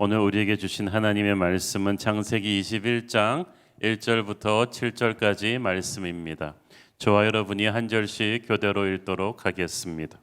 오늘 우리에게 주신 하나님의 말씀은 창세기 21장 1절부터 7절까지 말씀입니다. 저와 여러분이 한 절씩 교대로 읽도록 하겠습니다.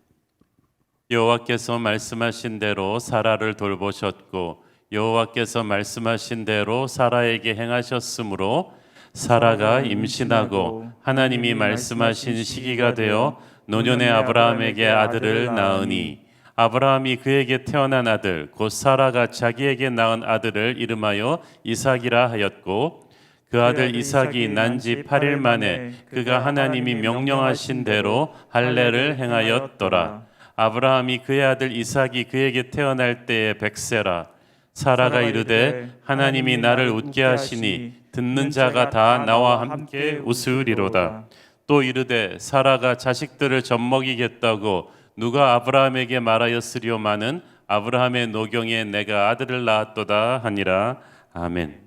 여호와께서 말씀하신 대로 사라를 돌보셨고 여호와께서 말씀하신 대로 사라에게 행하셨으므로 사라가 임신하고 하나님이 말씀하신 시기가 되어 노년의 아브라함에게 아들을 낳으니 아브라함이 그에게 태어난 아들 곧 사라가 자기에게 낳은 아들을 이름하여 이삭이라 하였고 그 아들 이삭이 난 지 8일 만에 그가 하나님이 명령하신 대로 할례를 행하였더라. 아브라함이 그의 아들 이삭이 그에게 태어날 때에 백세라. 사라가 이르되 하나님이 나를 웃게 하시니 듣는 자가 다 나와 함께 웃으리로다. 또 이르되 사라가 자식들을 젖먹이겠다고 누가 아브라함에게 말하였으리오마는 아브라함의 노경에 내가 아들을 낳았도다 하니라 아멘.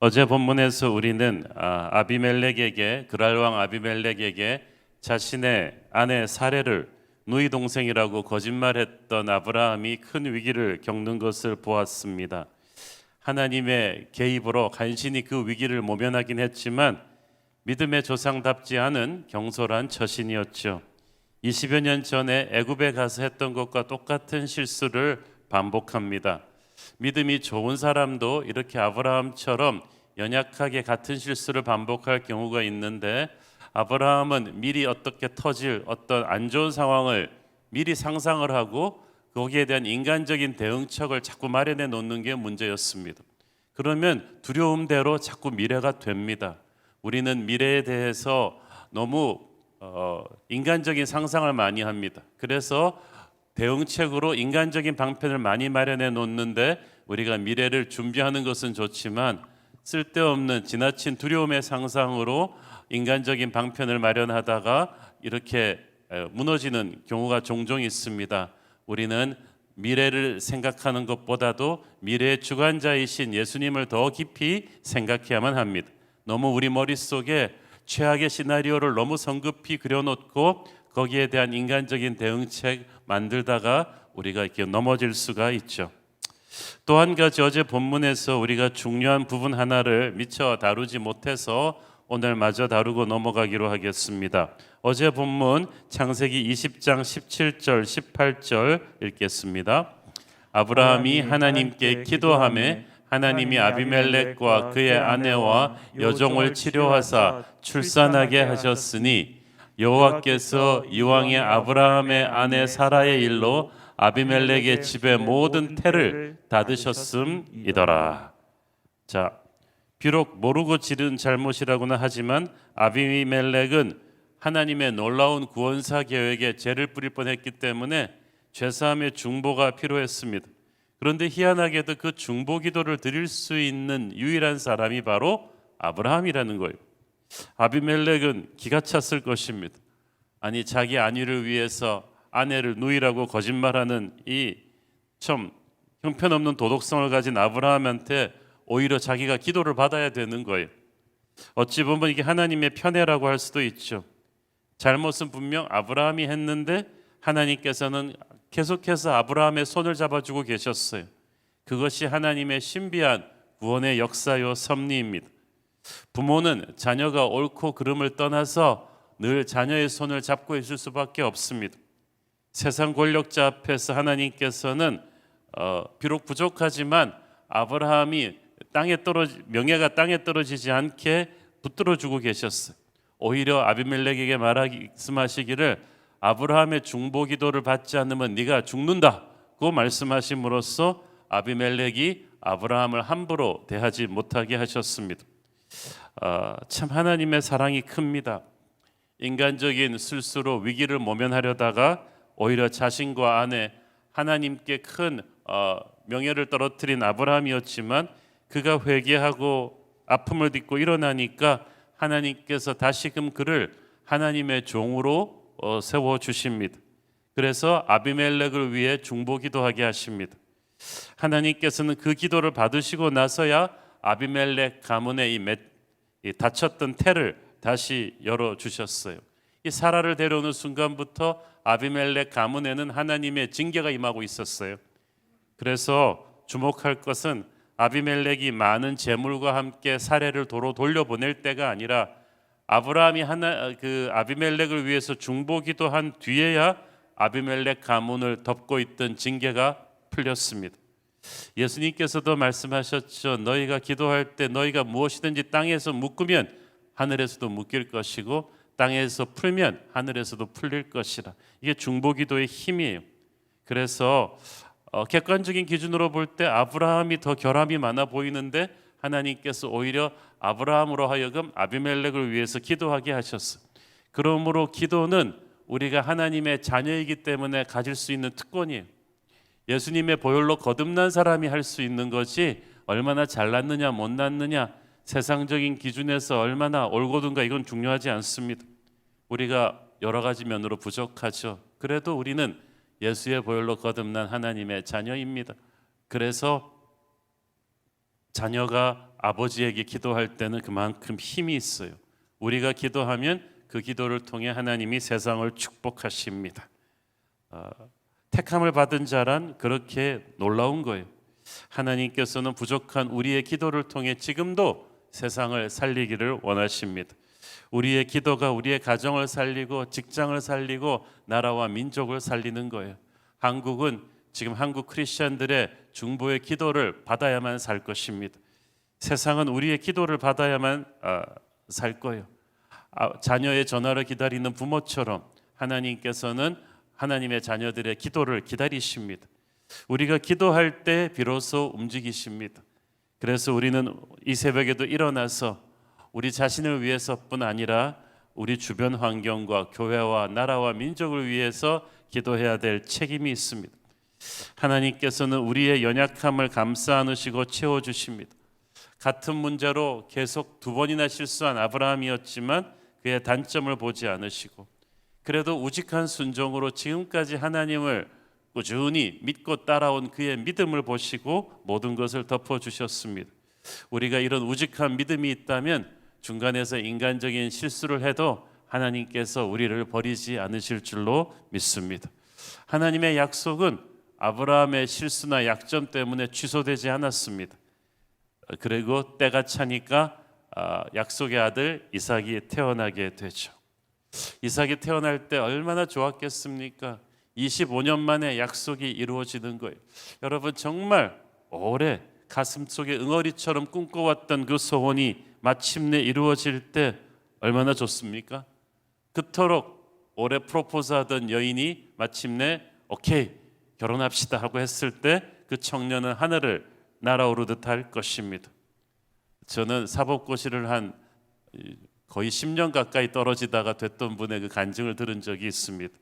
어제 본문에서 우리는 아, 아비멜렉에게 그랄 왕 아비멜렉에게 자신의 아내 사례를 누이 동생이라고 거짓말했던 아브라함이 큰 위기를 겪는 것을 보았습니다. 하나님의 개입으로 간신히 그 위기를 모면하긴 했지만 믿음의 조상답지 않은 경솔한 처신이었죠. 20여 년 전에 애굽에 가서 했던 것과 똑같은 실수를 반복합니다. 믿음이 좋은 사람도 이렇게 아브라함처럼 연약하게 같은 실수를 반복할 경우가 있는데 아브라함은 미리 어떻게 터질 어떤 안 좋은 상황을 미리 상상을 하고 거기에 대한 인간적인 대응책을 자꾸 마련해 놓는 게 문제였습니다. 그러면 두려움대로 자꾸 미래가 됩니다. 우리는 미래에 대해서 너무 어, 인간적인 상상을 많이 합니다. 그래서 대응책으로 인간적인 방편을 많이 마련해 놓는데 우리가 미래를 준비하는 것은 좋지만 쓸데없는 지나친 두려움의 상상으로 인간적인 방편을 마련하다가 이렇게 무너지는 경우가 종종 있습니다. 우리는 미래를 생각하는 것보다도 미래의 주관자이신 예수님을 더 깊이 생각해야만 합니다. 너무 우리 머릿속에 최악의 시나리오를 너무 성급히 그려놓고 거기에 대한 인간적인 대응책 만들다가 우리가 이렇게 넘어질 수가 있죠. 또 한 가지 어제 본문에서 우리가 중요한 부분 하나를 미처 다루지 못해서 오늘 마저 다루고 넘어가기로 하겠습니다. 어제 본문 창세기 20장 17절 18절 읽겠습니다. 아브라함이 하나님께 기도함에 하나님이 아비멜렉과 그의 아내와 여종을 치료하사 출산하게 하셨으니 여호와께서 이왕의 아브라함의 아내 사라의 일로 아비멜렉의 집의 모든 태를 닫으셨음이더라. 자, 비록 모르고 지른 잘못이라고는 하지만 아비멜렉은 하나님의 놀라운 구원사 계획에 죄를 뿌릴 뻔했기 때문에 죄사함의 중보가 필요했습니다. 그런데 희한하게도 그 중보 기도를 드릴 수 있는 유일한 사람이 바로 아브라함이라는 거예요. 아비멜렉은 기가 찼을 것입니다. 아니 자기 안위를 위해서 아내를 누이라고 거짓말하는 이 참 형편없는 도덕성을 가진 아브라함한테 오히려 자기가 기도를 받아야 되는 거예요. 어찌 보면 이게 하나님의 편애라고 할 수도 있죠. 잘못은 분명 아브라함이 했는데 하나님께서는 계속해서 아브라함의 손을 잡아주고 계셨어요. 그것이 하나님의 신비한 구원의 역사요 섭리입니다. 부모는 자녀가 옳고 그름을 떠나서 늘 자녀의 손을 잡고 있을 수밖에 없습니다. 세상 권력자 앞에서 하나님께서는 어, 비록 부족하지만 아브라함이 땅에 떨어지 명예가 땅에 떨어지지 않게 붙들어 주고 계셨어요. 오히려 아비멜렉에게 말씀하시기를 아브라함의 중보 기도를 받지 않으면 네가 죽는다고 말씀하심으로써 아비멜렉이 아브라함을 함부로 대하지 못하게 하셨습니다. 아, 참 하나님의 사랑이 큽니다. 인간적인 실수로 위기를 모면하려다가 오히려 자신과 아내 하나님께 큰 어, 명예를 떨어뜨린 아브라함이었지만 그가 회개하고 아픔을 딛고 일어나니까 하나님께서 다시금 그를 하나님의 종으로 어, 세워 주십니다. 그래서 아비멜렉을 위해 중보 기도하게 하십니다. 하나님께서는 그 기도를 받으시고 나서야 아비멜렉 가문의 이, 맷, 이 닫혔던 태를 다시 열어 주셨어요. 이 사라를 데려오는 순간부터 아비멜렉 가문에는 하나님의 징계가 임하고 있었어요. 그래서 주목할 것은 아비멜렉이 많은 재물과 함께 사례를 도로 돌려보낼 때가 아니라 아브라함이 하나 그 아비멜렉을 위해서 중보기도 한 뒤에야 아비멜렉 가문을 덮고 있던 징계가 풀렸습니다. 예수님께서도 말씀하셨죠. 너희가 기도할 때 너희가 무엇이든지 땅에서 묶으면 하늘에서도 묶일 것이고 땅에서 풀면 하늘에서도 풀릴 것이라. 이게 중보기도의 힘이에요. 그래서 어, 객관적인 기준으로 볼 때 아브라함이 더 결함이 많아 보이는데 하나님께서 오히려 아브라함으로 하여금 아비멜렉을 위해서 기도하게 하셨어. 그러므로 기도는 우리가 하나님의 자녀이기 때문에 가질 수 있는 특권이에요. 예수님의 보혈로 거듭난 사람이 할 수 있는 것이 얼마나 잘났느냐 못났느냐 세상적인 기준에서 얼마나 옳고든가 이건 중요하지 않습니다. 우리가 여러 가지 면으로 부족하죠. 그래도 우리는 예수의 보혈로 거듭난 하나님의 자녀입니다. 그래서 자녀가 아버지에게 기도할 때는 그만큼 힘이 있어요. 우리가 기도하면 그 기도를 통해 하나님이 세상을 축복하십니다. 어, 택함을 받은 자란 그렇게 놀라운 거예요. 하나님께서는 부족한 우리의 기도를 통해 지금도 세상을 살리기를 원하십니다. 우리의 기도가 우리의 가정을 살리고 직장을 살리고 나라와 민족을 살리는 거예요. 한국은 지금 한국 크리스천들의 중보의 기도를 받아야만 살 것입니다. 세상은 우리의 기도를 받아야만 아, 살 거예요. 아, 자녀의 전화를 기다리는 부모처럼 하나님께서는 하나님의 자녀들의 기도를 기다리십니다. 우리가 기도할 때 비로소 움직이십니다. 그래서 우리는 이 새벽에도 일어나서 우리 자신을 위해서뿐 아니라 우리 주변 환경과 교회와 나라와 민족을 위해서 기도해야 될 책임이 있습니다. 하나님께서는 우리의 연약함을 감싸 안으시고 채워 주십니다. 같은 문제로 계속 두 번이나 실수한 아브라함이었지만 그의 단점을 보지 않으시고 그래도 우직한 순종으로 지금까지 하나님을 꾸준히 믿고 따라온 그의 믿음을 보시고 모든 것을 덮어 주셨습니다. 우리가 이런 우직한 믿음이 있다면 중간에서 인간적인 실수를 해도 하나님께서 우리를 버리지 않으실 줄로 믿습니다. 하나님의 약속은 아브라함의 실수나 약점 때문에 취소되지 않았습니다. 그리고 때가 차니까 아, 약속의 아들 이삭이 태어나게 되죠. 이삭이 태어날 때 얼마나 좋았겠습니까? 25년 만에 약속이 이루어지는 거예요. 여러분 정말 오래 가슴 속에 응어리처럼 꿈꿔왔던 그 소원이 마침내 이루어질 때 얼마나 좋습니까? 그토록 오래 프로포즈하던 여인이 마침내 오케이 결혼합시다 하고 했을 때 그 청년은 하늘을 날아오르듯 할 것입니다. 저는 사법고시를 한 거의 10년 가까이 떨어지다가 됐던 분의 그 간증을 들은 적이 있습니다.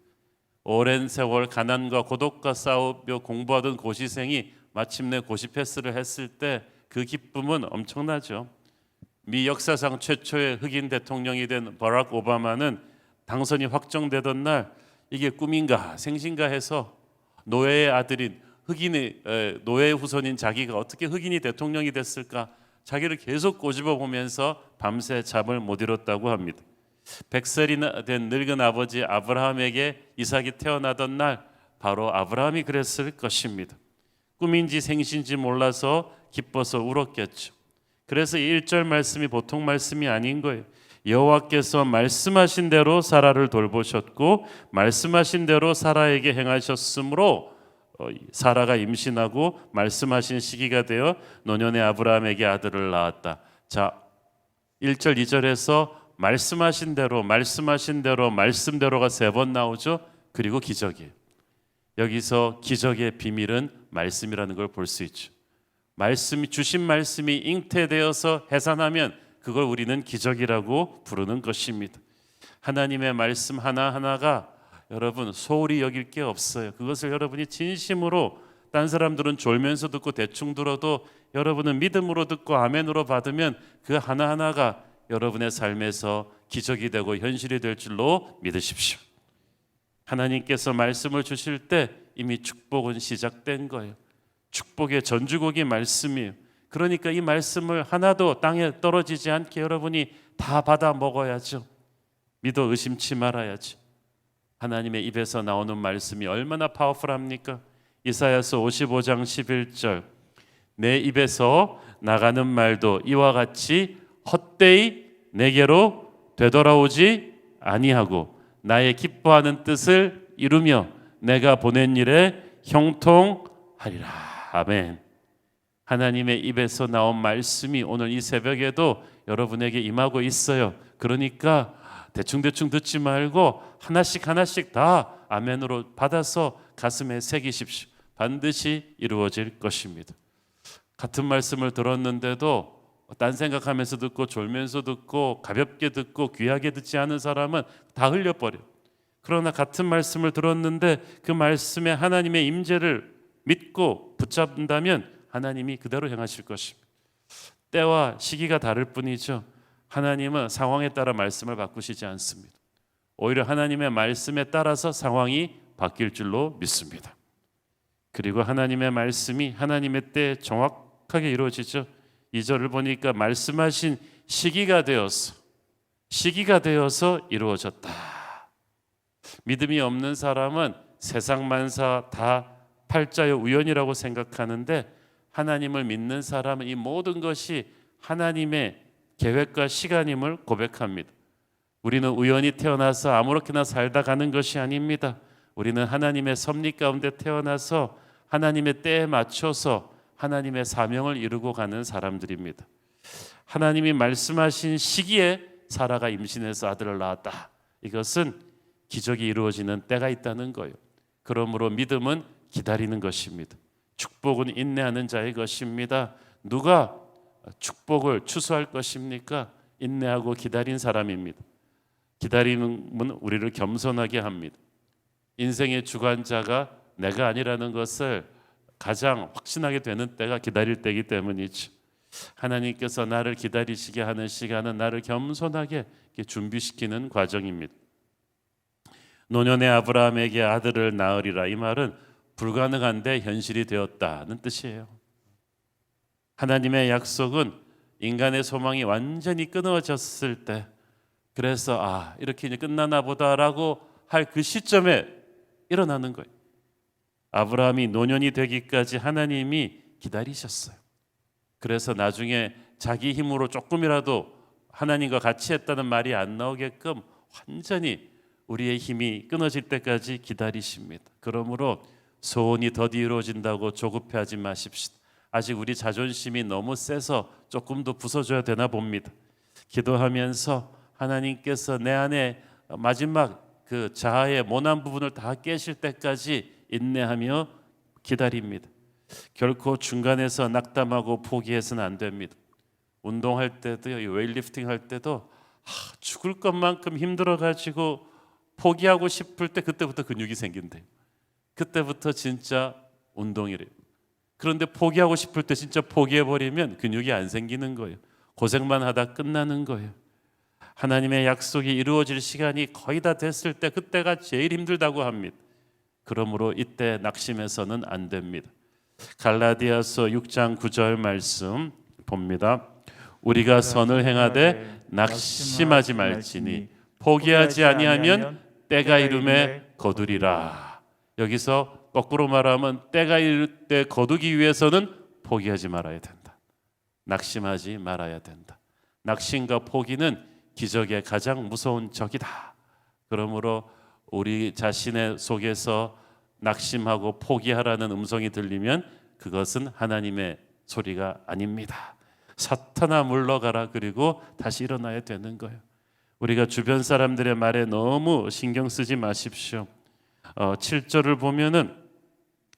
오랜 세월 가난과 고독과 싸우며 공부하던 고시생이 마침내 고시 패스를 했을 때 그 기쁨은 엄청나죠. 미 역사상 최초의 흑인 대통령이 된 버락 오바마는 당선이 확정되던 날 이게 꿈인가 생신가 해서 노예의 아들인 흑인의 노예 후손인 자기가 어떻게 흑인이 대통령이 됐을까 자기를 계속 꼬집어 보면서 밤새 잠을 못 이뤘다고 합니다. 백살이 된 늙은 아버지 아브라함에게 이삭이 태어나던 날 바로 아브라함이 그랬을 것입니다. 꿈인지 생신지 몰라서 기뻐서 울었겠죠. 그래서 1절 말씀이 보통 말씀이 아닌 거예요. 여호와께서 말씀하신 대로 사라를 돌보셨고 말씀하신 대로 사라에게 행하셨으므로 어, 사라가 임신하고 말씀하신 시기가 되어 노년의 아브라함에게 아들을 낳았다. 자, 1절 2절에서 말씀하신 대로 말씀하신 대로 말씀대로가 세 번 나오죠. 그리고 기적이에요. 여기서 기적의 비밀은 말씀이라는 걸 볼 수 있죠. 말씀이 주신 말씀이 잉태되어서 해산하면 그걸 우리는 기적이라고 부르는 것입니다. 하나님의 말씀 하나하나가 여러분 소홀히 여길 게 없어요. 그것을 여러분이 진심으로 딴 사람들은 졸면서 듣고 대충 들어도 여러분은 믿음으로 듣고 아멘으로 받으면 그 하나하나가 여러분의 삶에서 기적이 되고 현실이 될 줄로 믿으십시오. 하나님께서 말씀을 주실 때 이미 축복은 시작된 거예요. 축복의 전주곡이 말씀이에요. 그러니까 이 말씀을 하나도 땅에 떨어지지 않게 여러분이 다 받아 먹어야죠. 믿어 의심치 말아야지. 하나님의 입에서 나오는 말씀이 얼마나 파워풀합니까? 이사야서 55장 11절 내 입에서 나가는 말도 이와 같이 헛되이 내게로 되돌아오지 아니하고 나의 기뻐하는 뜻을 이루며 내가 보낸 일에 형통하리라. 아멘. 하나님의 입에서 나온 말씀이 오늘 이 새벽에도 여러분에게 임하고 있어요. 그러니까 대충대충 듣지 말고 하나씩 하나씩 다 아멘으로 받아서 가슴에 새기십시오. 반드시 이루어질 것입니다. 같은 말씀을 들었는데도 딴 생각하면서 듣고 졸면서 듣고 가볍게 듣고 귀하게 듣지 않은 사람은 다 흘려버려. 그러나 같은 말씀을 들었는데 그 말씀에 하나님의 임재를 믿고 붙잡는다면 하나님이 그대로 행하실 것입니다. 때와 시기가 다를 뿐이죠. 하나님은 상황에 따라 말씀을 바꾸시지 않습니다. 오히려 하나님의 말씀에 따라서 상황이 바뀔 줄로 믿습니다. 그리고 하나님의 말씀이 하나님의 때에 정확하게 이루어지죠. 이 절을 보니까 말씀하신 시기가 되어서 시기가 되어서 이루어졌다. 믿음이 없는 사람은 세상 만사 다 팔자의 우연이라고 생각하는데 하나님을 믿는 사람은 이 모든 것이 하나님의 계획과 시간임을 고백합니다. 우리는 우연히 태어나서 아무렇게나 살다 가는 것이 아닙니다. 우리는 하나님의 섭리 가운데 태어나서 하나님의 때에 맞춰서 하나님의 사명을 이루고 가는 사람들입니다. 하나님이 말씀하신 시기에 사라가 임신해서 아들을 낳았다. 이것은 기적이 이루어지는 때가 있다는 거예요. 그러므로 믿음은 기다리는 것입니다. 축복은 인내하는 자의 것입니다. 누가 축복을 추수할 것입니까? 인내하고 기다린 사람입니다. 기다림은 우리를 겸손하게 합니다. 인생의 주관자가 내가 아니라는 것을 가장 확신하게 되는 때가 기다릴 때이기 때문이죠. 하나님께서 나를 기다리시게 하는 시간은 나를 겸손하게 준비시키는 과정입니다. 노년의 아브라함에게 아들을 낳으리라 이 말은 불가능한데 현실이 되었다는 뜻이에요. 하나님의 약속은 인간의 소망이 완전히 끊어졌을 때 그래서 아 이렇게 이제 끝나나 보다라고 할 그 시점에 일어나는 거예요. 아브라함이 노년이 되기까지 하나님이 기다리셨어요. 그래서 나중에 자기 힘으로 조금이라도 하나님과 같이 했다는 말이 안 나오게끔 완전히 우리의 힘이 끊어질 때까지 기다리십니다. 그러므로 소원이 더디 이루어진다고 조급해하지 마십시오. 아직 우리 자존심이 너무 세서 조금 더 부서져야 되나 봅니다. 기도하면서 하나님께서 내 안에 마지막 그 자아의 모난 부분을 다 깨실 때까지 인내하며 기다립니다. 결코 중간에서 낙담하고 포기해서는 안 됩니다. 운동할 때도요, 웨이리프팅 할 때도 아, 죽을 것만큼 힘들어 가지고 포기하고 싶을 때 그때부터 근육이 생긴대요. 그때부터 진짜 운동이래요. 그런데 포기하고 싶을 때 진짜 포기해 버리면 근육이 안 생기는 거예요. 고생만 하다 끝나는 거예요. 하나님의 약속이 이루어질 시간이 거의 다 됐을 때 그때가 제일 힘들다고 합니다. 그러므로 이때 낙심해서는 안 됩니다. 갈라디아서 6장 9절 말씀 봅니다. 우리가 선을 행하되 낙심하지 말지니 포기하지 아니하면 때가 이름에 거두리라. 여기서 거꾸로 말하면 때가 이를 때 거두기 위해서는 포기하지 말아야 된다. 낙심하지 말아야 된다. 낙심과 포기는 기적의 가장 무서운 적이다. 그러므로 우리 자신의 속에서 낙심하고 포기하라는 음성이 들리면 그것은 하나님의 소리가 아닙니다. 사탄아 물러가라 그리고 다시 일어나야 되는 거예요. 우리가 주변 사람들의 말에 너무 신경 쓰지 마십시오. 어, 7절을 보면은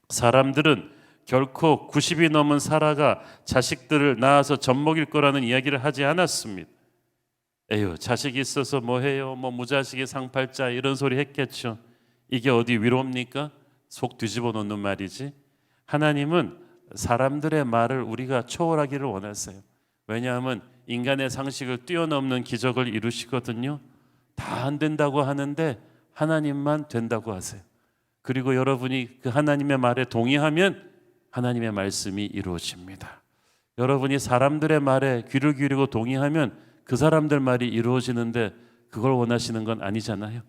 사람들은 결코 90이 넘은 사라가 자식들을 낳아서 젖먹일 거라는 이야기를 하지 않았습니다. 에휴 자식이 있어서 뭐 해요? 뭐 무자식이 상팔자 이런 소리 했겠죠. 이게 어디 위로입니까? 속 뒤집어 놓는 말이지. 하나님은 사람들의 말을 우리가 초월하기를 원하세요. 왜냐하면 인간의 상식을 뛰어넘는 기적을 이루시거든요. 다 안 된다고 하는데 하나님만 된다고 하세요. 그리고 여러분이 그 하나님의 말에 동의하면 하나님의 말씀이 이루어집니다. 여러분이 사람들의 말에 귀를 기울이고 동의하면 그 사람들 말이 이루어지는데 그걸 원하시는 건 아니잖아요.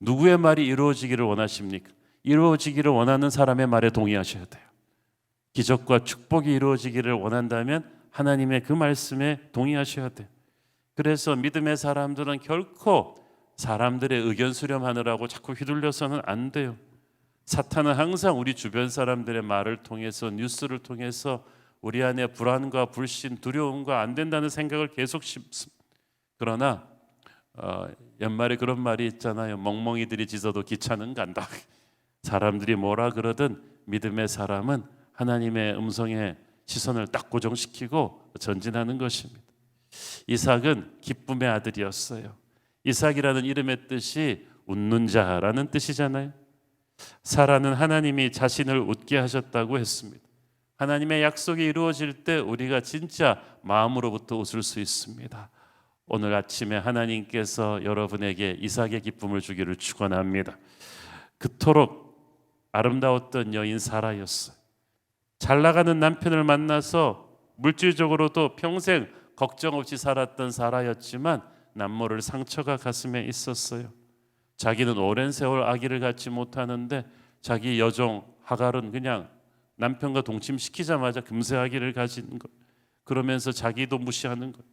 누구의 말이 이루어지기를 원하십니까? 이루어지기를 원하는 사람의 말에 동의하셔야 돼요. 기적과 축복이 이루어지기를 원한다면 하나님의 그 말씀에 동의하셔야 돼. 그래서 믿음의 사람들은 결코 사람들의 의견 수렴하느라고 자꾸 휘둘려서는 안 돼요. 사탄은 항상 우리 주변 사람들의 말을 통해서 뉴스를 통해서 우리 안에 불안과 불신, 두려움과 안 된다는 생각을 계속 심습니다. 그러나 어, 연말에 그런 말이 있잖아요. 멍멍이들이 짖어도 기차는 간다. 사람들이 뭐라 그러든 믿음의 사람은 하나님의 음성에 시선을 딱 고정시키고 전진하는 것입니다. 이삭은 기쁨의 아들이었어요. 이삭이라는 이름의 뜻이 웃는 자라는 뜻이잖아요. 사라는 하나님이 자신을 웃게 하셨다고 했습니다. 하나님의 약속이 이루어질 때 우리가 진짜 마음으로부터 웃을 수 있습니다. 오늘 아침에 하나님께서 여러분에게 이삭의 기쁨을 주기를 축원합니다. 그토록 아름다웠던 여인 사라였어요. 잘 나가는 남편을 만나서 물질적으로도 평생 걱정 없이 살았던 사라였지만 남모를 상처가 가슴에 있었어요. 자기는 오랜 세월 아기를 갖지 못하는데 자기 여종 하갈은 그냥 남편과 동침시키자마자 금세 아기를 가진 것. 그러면서 자기도 무시하는 것.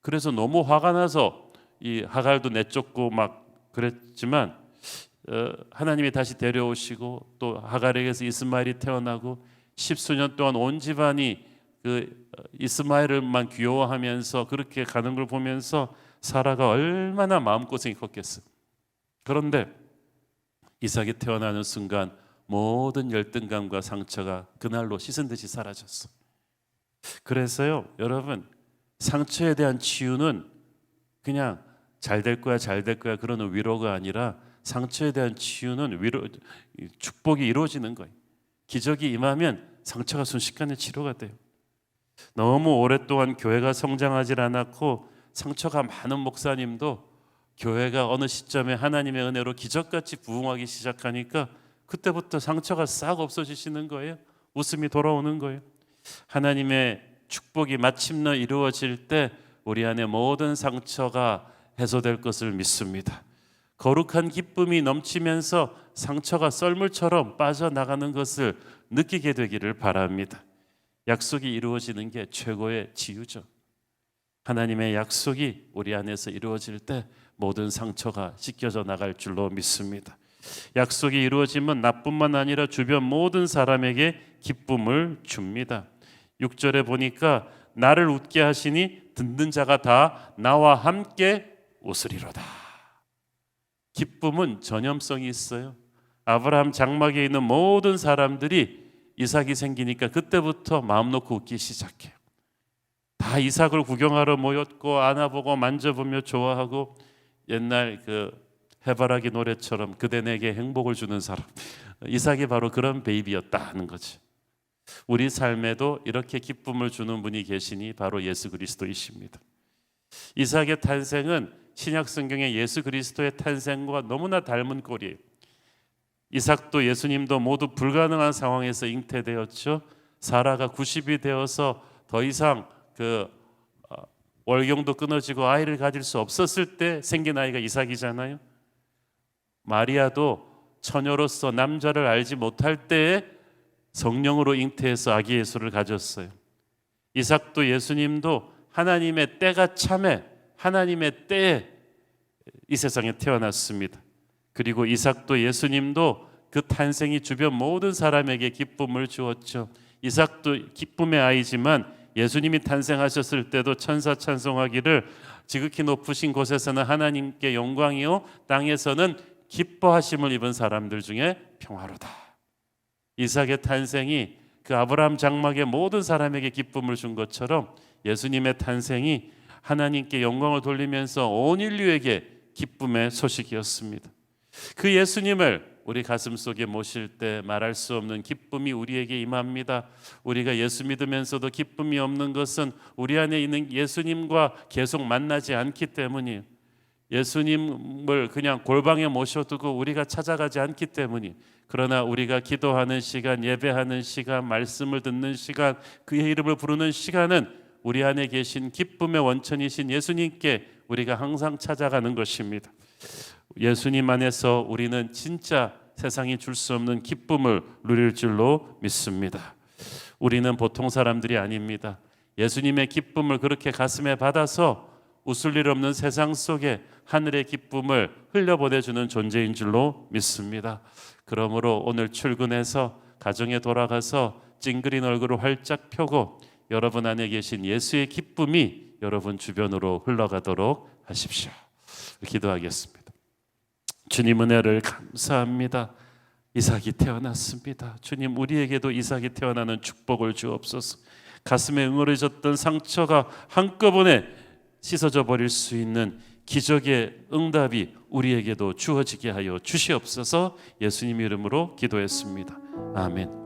그래서 너무 화가 나서 이 하갈도 내쫓고 막 그랬지만 어, 하나님이 다시 데려오시고 또 하갈에게서 이스마엘이 태어나고 십수년 동안 온 집안이 그 이스마엘을만 귀여워하면서 그렇게 가는 걸 보면서 사라가 얼마나 마음고생이 컸겠어요. 그런데 이삭이 태어나는 순간 모든 열등감과 상처가 그날로 씻은 듯이 사라졌어. 그래서요, 여러분 상처에 대한 치유는 그냥 잘 될 거야, 잘 될 거야 그러는 위로가 아니라 상처에 대한 치유는 위로 축복이 이루어지는 거예요. 기적이 임하면 상처가 순식간에 치료가 돼요. 너무 오랫동안 교회가 성장하지 않았고 상처가 많은 목사님도 교회가 어느 시점에 하나님의 은혜로 기적같이 부흥하기 시작하니까 그때부터 상처가 싹 없어지시는 거예요. 웃음이 돌아오는 거예요. 하나님의 축복이 마침내 이루어질 때 우리 안에 모든 상처가 해소될 것을 믿습니다. 거룩한 기쁨이 넘치면서 상처가 썰물처럼 빠져나가는 것을 느끼게 되기를 바랍니다. 약속이 이루어지는 게 최고의 치유죠. 하나님의 약속이 우리 안에서 이루어질 때 모든 상처가 씻겨져 나갈 줄로 믿습니다. 약속이 이루어지면 나뿐만 아니라 주변 모든 사람에게 기쁨을 줍니다. 6절에 보니까 나를 웃게 하시니 듣는 자가 다 나와 함께 웃으리로다. 기쁨은 전염성이 있어요. 아브라함 장막에 있는 모든 사람들이 이삭이 생기니까 그때부터 마음 놓고 웃기 시작해요. 다 이삭을 구경하러 모였고 안아보고 만져보며 좋아하고 옛날 그 해바라기 노래처럼 그대 내게 행복을 주는 사람 이삭이 바로 그런 베이비였다 하는 거지. 우리 삶에도 이렇게 기쁨을 주는 분이 계시니 바로 예수 그리스도이십니다. 이삭의 탄생은 신약 성경의 예수 그리스도의 탄생과 너무나 닮은 꼴이에요. 이삭도 예수님도 모두 불가능한 상황에서 잉태되었죠. 사라가 90이 되어서 더 이상 그 어, 월경도 끊어지고 아이를 가질 수 없었을 때 생긴 아이가 이삭이잖아요. 마리아도 처녀로서 남자를 알지 못할 때에 성령으로 잉태해서 아기 예수를 가졌어요. 이삭도 예수님도 하나님의 때가 참에 하나님의 때에 이 세상에 태어났습니다. 그리고 이삭도 예수님도 그 탄생이 주변 모든 사람에게 기쁨을 주었죠. 이삭도 기쁨의 아이지만 예수님이 탄생하셨을 때도 천사 찬송하기를 지극히 높으신 곳에서는 하나님께 영광이요 땅에서는 기뻐하심을 입은 사람들 중에 평화로다. 이삭의 탄생이 그 아브라함 장막의 모든 사람에게 기쁨을 준 것처럼 예수님의 탄생이 하나님께 영광을 돌리면서 온 인류에게 기쁨의 소식이었습니다. 그 예수님을 우리 가슴 속에 모실 때 말할 수 없는 기쁨이 우리에게 임합니다. 우리가 예수 믿으면서도 기쁨이 없는 것은 우리 안에 있는 예수님과 계속 만나지 않기 때문이에요. 예수님을 그냥 골방에 모셔두고 우리가 찾아가지 않기 때문이. 그러나 우리가 기도하는 시간, 예배하는 시간, 말씀을 듣는 시간, 그의 이름을 부르는 시간은 우리 안에 계신 기쁨의 원천이신 예수님께 우리가 항상 찾아가는 것입니다. 예수님 안에서 우리는 진짜 세상이 줄 수 없는 기쁨을 누릴 줄로 믿습니다. 우리는 보통 사람들이 아닙니다. 예수님의 기쁨을 그렇게 가슴에 받아서 웃을 일 없는 세상 속에 하늘의 기쁨을 흘려보내주는 존재인 줄로 믿습니다. 그러므로 오늘 출근해서 가정에 돌아가서 찡그린 얼굴을 활짝 펴고 여러분 안에 계신 예수의 기쁨이 여러분 주변으로 흘러가도록 하십시오. 기도하겠습니다. 주님 은혜를 감사합니다. 이삭이 태어났습니다. 주님 우리에게도 이삭이 태어나는 축복을 주옵소서. 가슴에 응어려졌던 상처가 한꺼번에 씻어져 버릴 수 있는 기적의 응답이 우리에게도 주어지게 하여 주시옵소서. 예수님 이름으로 기도했습니다. 아멘.